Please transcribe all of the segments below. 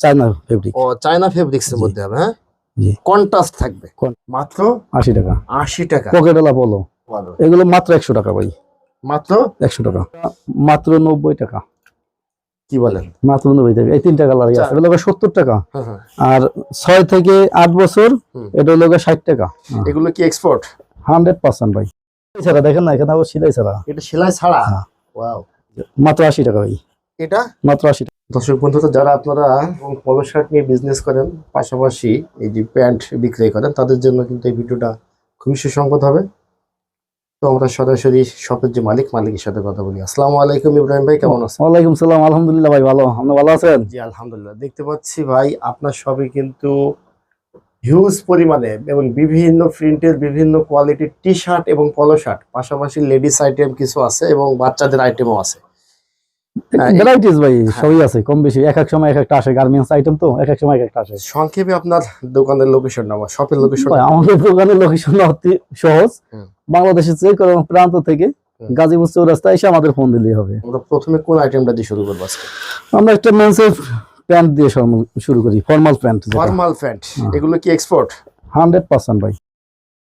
China fabric ও China fabrics এর মধ্যে হবে হ্যাঁ? জি। কন্ট্রাস্ট থাকবে। মাত্র? আশি টাকা। আশি টাকা। পকেটওয়ালা ভালো। এগুলো মাত্র একশো টাকা ভাই। মাত্র? একশো টাকা। মাত্র নব্বই টাকা। কি বলেন? মাত্র নব্বই টাকা। এই তিনটা কালার আচ্ছা। আছে। এটা লোক সত্তর টাকা। হ্যাঁ হ্যাঁ। আর ছয় থেকে আট বছর এটা লোক ষাট টাকা। এগুলো কি এক্সপোর্ট হান্ড্রেড পার্সেন্ট ভাই। এছাড়া দেখেন না এখানে আবার সিলাই ছাড়া। এটা সেলাই ছাড়া? হ্যাঁ। ওয়াও মাত্র আশি টাকা ভাই। এটা? মাত্র আশি টাকা দর্শক বন্ধুরা যারা আপনারা পলো শার্ট নিয়ে বিজনেস করেন পাশাপাশি এই যে প্যান্ট বিক্রয় করেন তাদের জন্য কিন্তু এই ভিডিওটা খুবই সুসংগত হবে। তো আমরা সরাসরি শপের যে মালিক মালিকের সাথে কথা বলি। আসসালামু আলাইকুম ইব্রাহিম ভাই কেমন আছেন? ওয়ালাইকুম সালাম আলহামদুলিল্লাহ ভাই ভালো। আপনি ভালো আছেন? জি আলহামদুলিল্লাহ। দেখতে পাচ্ছি ভাই আপনার সবই কিন্তু হিউজ পরিমাণে এবং বিভিন্ন প্রিন্টের বিভিন্ন কোয়ালিটির টি শার্ট এবং পলো শার্ট পাশাপাশি লেডিস আইটেম কিছু আছে এবং বাচ্চাদের আইটেমও আছে। ভ্যারাইটিস ভাই সবই আছে কম বেশি এক এক সময় এক একটা আসে গার্মেন্টস আইটেম তো এক এক সময় এক একটা আসে। সংক্ষেপে আপনার দোকানের লোকেশন শপের লোকেশন আমাদের দোকানের লোকেশন অতি সহজ। বাংলাদেশের যে কোনো প্রান্ত থেকে গাজীপুর চৌরাস্তা এসে আমাদের ফোন দিলেই হবে। আমরা প্রথমে কোন আইটেমটা দিয়ে শুরু করব আজকে? আমরা একটা মেন্সের প্যান্ট দিয়ে শুরু- করি ফর্মাল প্যান্ট ফর্মাল প্যান্ট হ্যাঁ। এগুলো কি এক্সপোর্ট হান্ড্রেড পার্সেন্ট ভাই।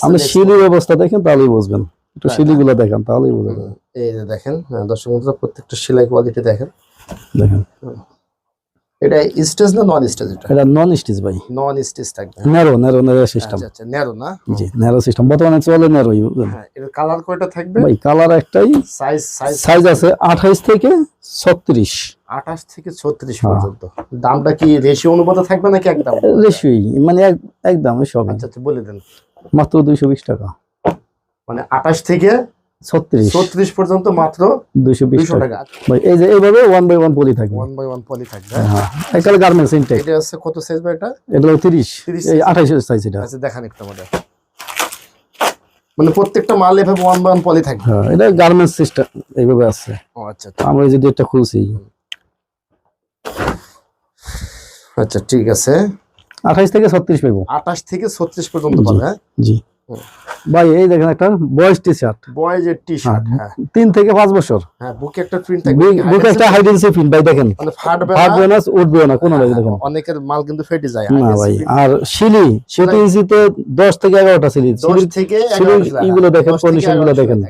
আপনি. শিলির অবস্থা দেখেন তাহলেই বুঝবেন। একটু হ্যাঁ, শিলিগুলো দেখেন তাহলেই বুঝা যাবে এই যে দেখেন দর্শক বন্ধুরা প্রত্যেকটা সেলাই কোয়ালিটি দেখেন। দেখেন। এটা স্টেজ না নন স্টেজ এটা? এটা নন স্টিচ ভাই। নন স্টেজ থাকবে। ন্যারো ন্যারো ন্যারো সিস্টেম আচ্ছা আচ্ছা ন্যারো না? জি ন্যারো সিস্টেম বর্তমানে চলে ন্যারো হ্যাঁ এর কালার কয়টা থাকবে? ভাই কালার একটাই। সাইজ সাইজ সাইজ আছে আঠাইশ থেকে ছত্রিশ। আঠাশ থেকে ছত্রিশ হ্যাঁ। পর্যন্ত। দামটা কি রেশিও অনুপাতে থাকবে নাকি একদম? রেশিওই মানে এক- একদম সবই। আচ্ছা আচ্ছা বলে দেন। মাত্র দুইশো বিশ টাকা। মানে আঠাশ থেকে ছত্রিশ। পর্যন্ত মাত্র দুইশো বিশ টাকা। টাকা এই যে এইভাবে ওয়ান বাই ওয়ান পলি থাকবে ওয়ান বাই ওয়ান পলি থাকবে হ্যাঁ? গার্মেন্টস ইনটেক এটা হচ্ছে কত সাইজ বা এটা? এটা তিরিশ। 30 এই আঠাইশ সাইজ এটা। আচ্ছা দেখান একটু আমাদের। মানে প্রত্যেকটা মাল এভাবে ওয়ান বাই ওয়ান পলি থাকবে হ্যাঁ এটা গার্মেন্টস সিস্টেম এইভাবে আছে। ও আচ্ছা আচ্ছা। আমরা এই যে ডেটটা খুলছি। আচ্ছা ঠিক আছে। আঠাইশ থেকে ছত্রিশ পাইবো। আঠাশ থেকে ছত্রিশ পর্যন্ত। পাবে হ্যাঁ? জি। ভাই এই দেখেন একটা বয়েজ টি শার্ট বয়েজের টি শার্ট হ্যাঁ। তিন থেকে পাঁচ বছর। হ্যাঁ বুকে একটা প্রিন্ট থাকবে। বুক- একটা হাইডেন্সি প্রিন্ট ভাই দেখেন। মানে ফাটবে ফাটবে না না উঠবে না কোনো লাগে দেখেন। অনেকের মাল কিন্তু ফেটে যায় না ভাই আর শিলি প্রতি ইঞ্চিতে দশ থেকে এগারোটা শিলি দশ থেকে শিলির এগারোটা সেলাই, দেখেন, কন্ডিশনগুলো দেখেন।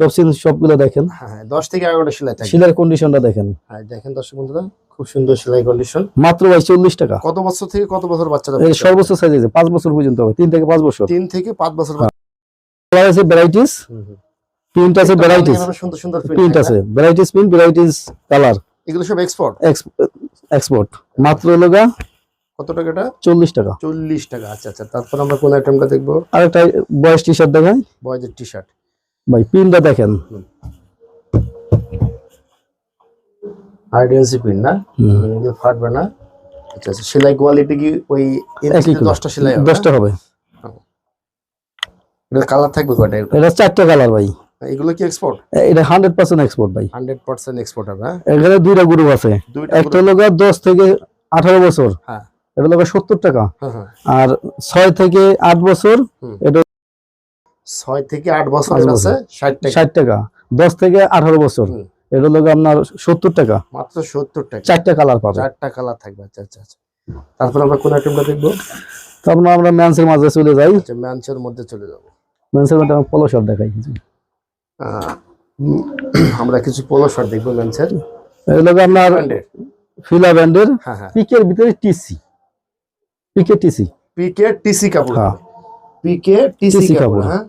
টপসিন সবগুলো দেখেন। হ্যাঁ হ্যাঁ, থেকে এগারোটা সেলাই থাকবে। শিলের কন্ডিশনটা দেখেন। হ্যাঁ দেখেন দর্শক বন্ধুরা খুব সুন্দর সেলাই কন্ডিশন মাত্র ভাই চল্লিশ টাকা। কত বছর থেকে কত বছর এর সর্বোচ্চ সাইজ আছে বছর পর্যন্ত হবে থেকে পাঁচ বছর। তিন থেকে পাঁচ বছর। কালার আছে ভ্যারাইটিস। প্রিন্ট আছে ভ্যারাইটিস সুন্দর সুন্দর প্রিন্ট আছে ভ্যারাইটিস প্রিন্ট ভ্যারাইটিস কালার? এগুলো সব এক্সপোর্ট এক্সপোর্ট মাত্র লগা কত টাকা এটা? চল্লিশ টাকা। চল্লিশ টাকা আচ্ছা আচ্ছা। তারপর আমরা কোন আইটেমটা দেখব? আর একটা বয়স টি শার্ট দেখায় বয়েজের টি শার্ট ভাই প্রিন্টটা দেখেন। আইডেন্সি প্রিন্ট না। এগুলো ফাটবে না। আচ্ছা আচ্ছা সেলাই কোয়ালিটি কি ওই দশটা সেলাই হবে দশটা হবে। এটা কালার থাকবে কয়টা? এটা চারটা কালার ভাই। এগুলো কি এক্সপোর্ট এটা হান্ড্রেড পার্সেন্ট এক্সপোর্ট ভাই। হান্ড্রেড পার্সেন্ট এক্সপোর্ট হবে হ্যাঁ? এখানে দুইটা গ্রুপ আছে। একটা লোক দশ থেকে আঠারো বছর। হ্যাঁ। এটা লোক সত্তর টাকা। হ্যাঁ হ্যাঁ। আর ছয় থেকে আট বছর। ছয় থেকে আট বছর আছে। ষাট টাকা। দশ থেকে আঠারো বছর। এটা লোক আপনার সত্তর টাকা। মাত্র সত্তর টাকা। চারটা কালার পাবে। চারটা কালার থাকবে আচ্ছা আচ্ছা আচ্ছা। তারপর আমরা কোন আইটেমটা দেখব? তারপর আমরা ম্যান্সের মাঝে চলে যাই। আচ্ছা ম্যানচের মধ্যে চলে যাব। ম্যান্সের মধ্যে পলো শপ দেখাই। কিছু আমরা কিছু পোলো শার্ট দেখব ম্যানচের এটা লোক আপনার ফিলা ব্যান্ডের হ্যাঁ হ্যাঁ। পিকের ভিতরে TC pique TC pique TC কাপড়। হ্যাঁ। পিকে টিসি কাপড়। হ্যাঁ।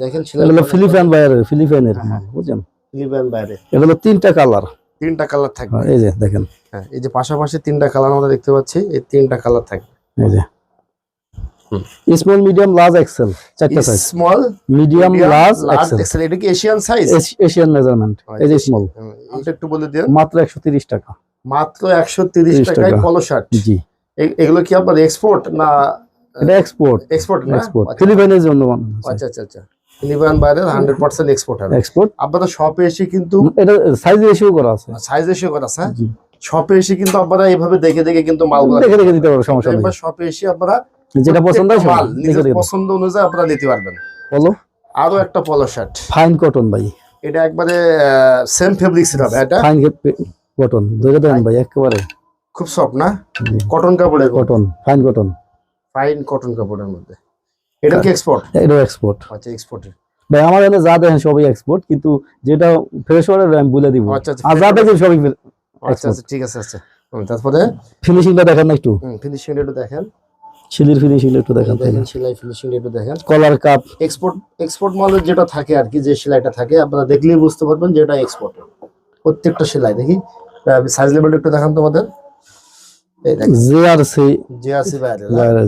দেখেন এগুলো ফিলিপাইন বাইরের ফিলিপাইনের। হ্যাঁ। বুঝছেন? ফিলিপাইন বাইরে এগুলো তিনটা কালার। তিনটা কালার থাকবে। এই যে দেখেন। হ্যাঁ এই যে পাশাপাশি তিনটা কালার আমরা দেখতে পাচ্ছি এই তিনটা কালার থাকবে। এই যে। স্মল মিডিয়াম লার্জ এক্সেল চারটা size small medium large XL XL এটা কি এশিয়ান সাইজ এশিয়ান মেজারমেন্ট এই যে স্মল এটা একটু বলে দিন মাত্র একশো তিরিশ টাকা। মাত্র একশো তিরিশ টাকায় টাকা। পলো শার্ট জি। এগুলো কি আপনার এক্সপোর্ট না এটা এক্সপোর্ট এক্সপোর্ট না? এক্সপোর্ট আচ্ছা, ফিলিপাইনের জন্য আচ্ছা আচ্ছা আচ্ছা। ফিলিপাইন বাইরে হান্ড্রেড পার্সেন্ট এক্সপোর্ট হবে। এক্সপোর্ট আপনাদের শপে এসে কিন্তু এটা সাইজ রেশিও করা আছে। সাইজ এসে করা আছে হ্যাঁ। শপে এসে কিন্তু আপনারা এইভাবে দেখে দেখে কিন্তু মালগুলো দেখে দেখে দিতে পারব সমস্যা নেই। শপে এসে আপনারা যেটা পছন্দ হয় মাল নিজের পছন্দ অনুযায়ী আপনারা নিতে পারবেন। বলো। আরও একটা পলো শার্ট ফাইন কটন ভাই। এটা একবারে সেম ফেব্রিক্স হবে এটা? ফাইন কটন দেন ভাই একেবারে। খুব সফট না? কটন কাপড়ের cotton fine cotton fine cotton কাপড়ের মধ্যে। এটা কি এক্সপোর্ট এটাও এক্সপোর্ট আচ্ছা এক্সপোর্টের ভাই আমার এখানে যা দেখেন সবই এক্সপোর্ট কিন্তু যেটা ফ্রেশ অর্ডার আমি বলে দিব। আচ্ছা, আচ্ছা, আর যা দেখেন সবই আচ্ছা আচ্ছা ঠিক আছে আচ্ছা। তারপরে? ফিনিশিংটা দেখেন না একটু। ফিনিশিং একটু দেখেন। শিলির ফিনিশিং একটু দেখেন দেখেন সেলাই ফিনিশিং একটু দেখেন। কলার কাপ এক্সপোর্ট এক্সপোর্ট মালের যেটা থাকে আর কি যে সেলাইটা থাকে আপনারা দেখলেই বুঝতে পারবেন যে এটা এক্সপোর্ট প্রত্যেকটা সেলাই দেখি। সাইজ লেভেল একটু দেখান তোমাদের।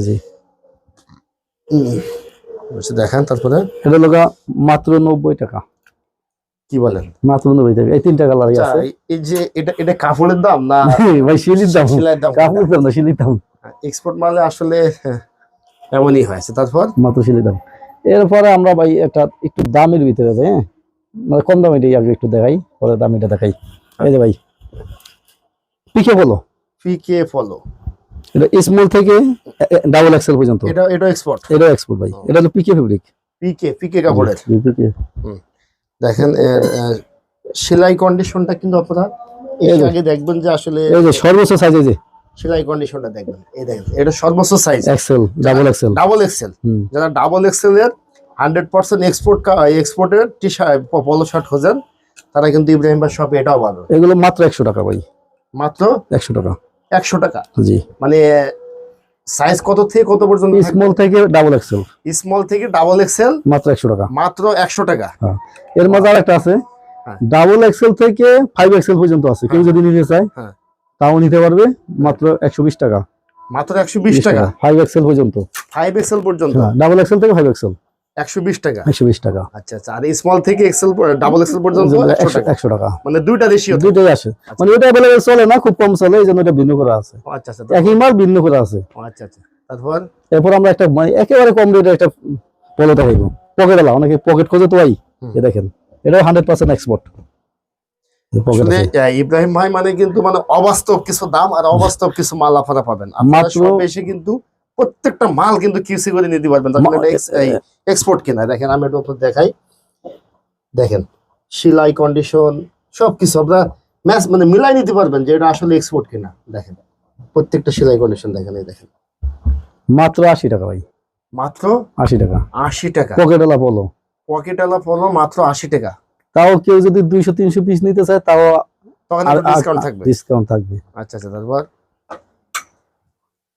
জি দেখান। তারপরে। এটা লগা মাত্র নব্বই টাকা। কি বলেন? মাত্র নব্বই টাকা। এই তিনটা কালারই আচ্ছা, আছে। এই যে এটা এটা কাপড়ের দাম না ভাই শিলির দাম। দাম? না শিলির দাম। এক্সপোর্ট মালে আসলে হ্যাঁ, এমনই হয়েছে। তারপর? মাত্র শিলির দাম। এরপরে আমরা ভাই একটা একটু দামের ভিতরে যাই হ্যাঁ? মানে কম দামিটাই আগে একটু দেখাই পরে দামিটা দেখাই। এই যে ভাই। পিকে বলো। পিকে ফলো এটা স্মল থেকে ডাবল এক্সেল পর্যন্ত। এটা এটা এক্সপোর্ট এটা এক্সপোর্ট ভাই। এটা হলো পিকে ফেব্রিক পিকে পিকে কাপড়ের পিকে দেখেন সেলাই কন্ডিশনটা কিন্তু আপনারা এর আগে দেখবেন যে আসলে এই যে সর্বোচ্চ সাইজ যে। সেলাই কন্ডিশনটা দেখবেন। এই দেখেন এটা সর্বোচ্চ size XL double XL double XL যারা ডাবল এক্সেল এর হান্ড্রেড পার্সেন্ট এক্সপোর্ট এক্সপোর্টের টি শার্ট পলো শার্ট খোঁজেন তারা কিন্তু ইব্রাহিম ভাই শপে এটাও পাবে এগুলো মাত্র একশো টাকা ভাই। মাত্র? একশো টাকা। একশো টাকা। জি। মানে সাইজ কত থেকে কত পর্যন্ত স্মল থেকে ডাবল এক্সেল স্মল থেকে ডাবল এক্সেল মাত্র একশো টাকা। মাত্র একশো টাকা। এর মধ্যে আর একটা আছে। হ্যাঁ। ডাবল এক্সেল থেকে ফাইভ এক্সেল পর্যন্ত আছে। কেউ যদি নিতে চায় হ্যাঁ। তাও নিতে পারবে। মাত্র একশো বিশ টাকা। মাত্র একশো বিশ টাকা। ফাইভ এক্সেল পর্যন্ত। ফাইভ এক্সেল পর্যন্ত। ডাবল এক্সেল থেকে ফাইভ এক্সেল একশো বিশ টাকা? একশো বিশ টাকা। আচ্ছা আচ্ছা। আর স্মল থেকে এক্সেল ডাবল এক্সেল পর্যন্ত একশো টাকা। মানে দুইটা রেশিও দুইটাই আসে। মানে ওটা অ্যাভেলেবেল চলে না খুব কম চলে এই এটা ভিন্ন করা আছে। আচ্ছা আচ্ছা। একই মাল ভিন্ন করা আছে। আচ্ছা আচ্ছা। তারপর? এরপর আমরা একটা মানে একেবারে কম রেটে একটা পলো দেখাইবো। পকেট আলা অনেকে পকেট খোঁজে তো ভাই এ দেখেন এটা hundred percent export pocket Ibrahim ভাই মানে কিন্তু মানে অবাস্তব কিছু দাম আর অবাস্তব কিছু মাল আপনারা পাবেন। আপনারা সব এসে কিন্তু প্রত্যেকটা মাল কিন্তু কিউসি করে নিতে পারবেন। এক্সপোর্ট কিনা। দেখেন আমি একটু দেখাই। দেখেন সেলাই কন্ডিশন সবকিছু আপনারা ম্যাচ মানে মিলাই নিতে পারবেন যে এটা আসলে এক্সপোর্ট কিনা। দেখেন প্রত্যেকটা সেলাই কন্ডিশন দেখেন এই দেখেন। মাত্র আশি টাকা ভাই। মাত্র আশি টাকা। আশি টাকা। পকেট আলা পলো পকেট আলা পলো মাত্র আশি টাকা। তাও কেউ যদি দুইশো তিনশো পিস নিতে চায় তাও তখন ডিসকাউন্ট থাকবে। ডিসকাউন্ট থাকবে। আচ্ছা আচ্ছা তারপর?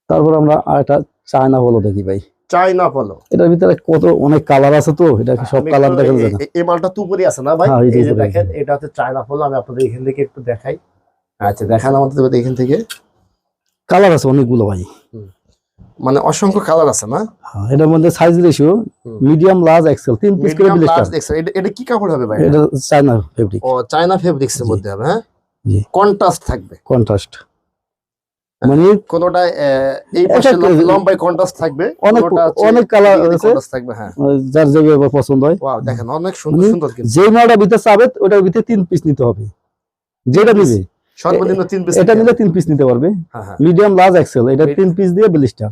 তারপর আমরা আর একটা চায়না পলো দেখি ভাই। চাইনা পলো এটার ভিতরে কত অনেক কালার আছে তো এটা সব কালার দেখা যায় না? এই- মালটা তুপুরি আছে না ভাই? হ্যাঁ, এই যে উপরে দেখেন এটা হচ্ছে চায়না ফল আমি আপনাদের এখান থেকে একটু দেখাই। আচ্ছা দেখান আমাদের এখান থেকে। কালার আছে অনেকগুলো ভাই। মানে অসংখ্য কালার আছে না? হ্যাঁ, এটার মধ্যে size ratio medium large XL তিন পিস করে এক্সেল এটা কি কাপড় হবে ভাই? এটা চায়না ফেব্রিক ও চায়না ফেব্রিক্স এর মধ্যে হবে হ্যাঁ? জি। কন্ট্রাস্ট থাকবে। কন্ট্রাস্ট মানে কোনটা এই পাশে একটা- কন্ট্রাস্ট থাকবে অনেক- অনেক। থাকবে হ্যাঁ। যার যেভাবে পছন্দ হয়। ওয়াও দেখেন অনেক সুন্দর সুন্দর কিন্তু। যে মালটা ভিতরে চাবে ওটার ভিতরে তিন পিস নিতে হবে। যেটা নিবে। সর্বনিম্ন তিন পিস এটা নিলে তিন পিস নিতে পারবে। হ্যাঁ হ্যাঁ। মিডিয়াম লার্জ এক্সেল এটা তিন পিস দিয়ে ব্লিস্টার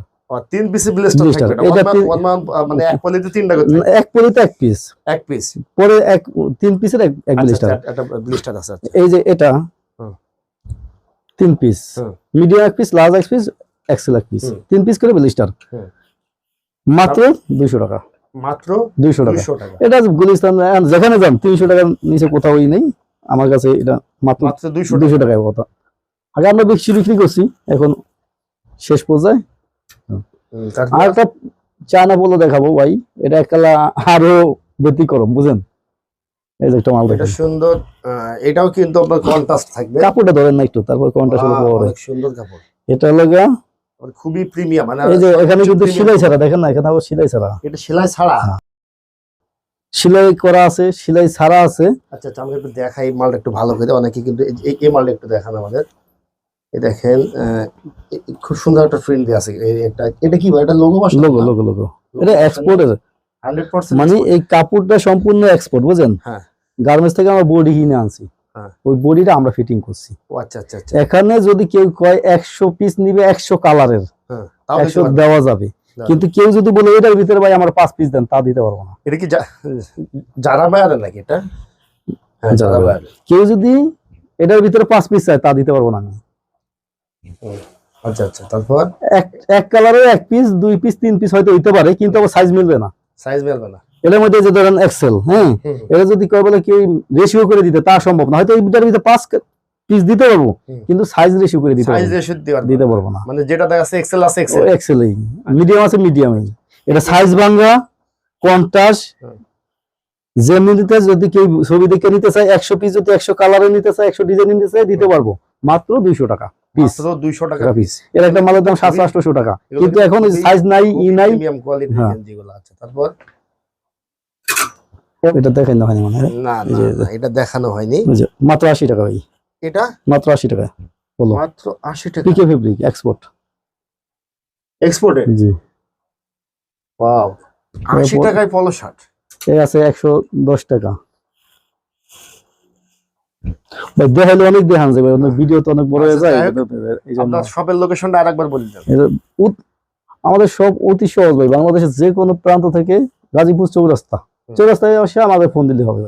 তিন পিসে ব্লেস্টার থাকবে এটা মান মানে এক পলিতে তিনটা এক পরিতে এক পিস এক পিস পরে এক তিন পিসের এক আচ্ছা ব্লিস্টার আচ্ছা, একটা ব্লিস্টার আছে আচ্ছা। এই যে এটা। তিন পিস মিডিয়াম এক পিস লার্জ এক পিস এক্সেল এক পিস তিন পিস করে ব্লিস্টার মাত্র দুইশো টাকা। মাত্র দুইশো টাকা। এটা গুলিস্তান যেখানে যান তিনশো টাকার নিচে কোথাওই নেই। আমার কাছে এটা মাত্র দুইশো দুইশো টাকায় কথা। আগে আমরা বেশি বিক্রি করছি এখন শেষ পর্যায়ে। আর একটা চায়না বলে দেখাবো ভাই। এটা একলা আরও ব্যতিক্রম বুঝেন? এই যে একটা মাল দেখেন। সুন্দর আহ, এটাও কিন্তু আপনার কন্ট্রাস্ট থাকবে। কাপড়টা ধরেন না একটু তারপর অনেক সুন্দর কাপড়। এটা লগা খুবই প্রিমিয়াম মানে এই যে এখানে কিন্তু সেলাই ছাড়া দেখেন না এখানে আবার সেলাই ছাড়া। এটা সেলাই ছাড়া? হ্যাঁ। সেলাই করা আছে সেলাই ছাড়া আছে। আচ্ছা আচ্ছা আমাকে একটু দেখাই এই মালটা একটু ভালো করে। অনেকে কিন্তু এই- মালটা একটু দেখান আমাদের। দেখেন খুব সুন্দর একটা প্রিন্ট দিয়ে আছে। এই একটা এটা কি এটা লোগো বাস লোগো লোগো লোগো এটা এক্সপোর্টের হান্ড্রেড পার্সেন্ট মানে এই কাপড়টা সম্পূর্ণ এক্সপোর্ট বুঝেন? হ্যাঁ। গার্মেন্টস থেকে আমরা বডি কিনে আনছি। হ্যাঁ। ওই বডিটা আমরা ফিটিং করছি। আচ্ছা আচ্ছা আচ্ছা। এখানে যদি কেউ কয় একশো পিস নিবে একশো কালারের হ্যাঁ একশো দেওয়া যাবে। কিন্তু কেউ যদি বলে এটার ভিতরে ভাই আমার পাঁচ পিস দেন তা দিতে পারব না। এটা কি যারা বায়ারের নাকি এটা? হ্যাঁ কেউ যদি এটার ভিতরে পাঁচ পিস চায় তা দিতে পারব না আমি। আচ্ছা আচ্ছা তারপর? এক এক কালারে এক পিস দুই পিস তিন পিস হয়তো হইতে পারে কিন্তু আবার সাইজ মিলবে না। সাইজ মেলবে না। মধ্যে যে ধরেন এক্সেল হ্যাঁ? এটা যদি কয় বলে কি রেশিও করে দিতে তা সম্ভব না। হয়তো এইটার ভিতরে পাঁচ পিস দিতে পারব কিন্তু সাইজ রেশিও করে দিতে সাইজ রেশিও দিতে পারব না। মানে যেটা যাচ্ছে এক্সেল আছে এক্সেল এক্সেলই মিডিয়াম আছে মিডিয়ামই এটা সাইজ কন্টাস যেমনি যদি কেউ ছবি দেখে নিতে চায় একশো পিস যদি একশো কালারে নিতে চায় একশো ডিজাইন নিতে চায় দিতে পারব। মাত্র দুইশো টাকা পিস 200 টাকা। পিস এর একটা মালের দাম সাতশো আটশো টাকা। কিন্তু এখন সাইজ নাই ই নাই। কোয়ালিটি হ্যাঁ। যেগুলো আছে। তারপর এটা দেখেন হয়নি মনে না এটা দেখানো হয়নি। মাত্র আশি টাকা ভাই। এটা? মাত্র আশি টাকা বলো। মাত্র 80 টাকা। পিকে ফেব্রিক এক্সপোর্ট এক্সপোর্টেড জি। ওয়াও 80 এরপর- টাকায় পলো শার্ট এই আছে একশো দশ টাকা। ভাই দেখাইলে অনেক দেখান যাবে ভিডিও তো অনেক বড় হয়ে আচ্ছা, যায়। আপনার শপের লোকেশনটা আরেকবার বলে দেন আমাদের সব অতি সহজ ভাই বাংলাদেশের যে কোনো প্রান্ত থেকে গাজীপুর চৌরাস্তা। চৌরাস্তায় অবশ্যই আমাদের ফোন দিলে হবে।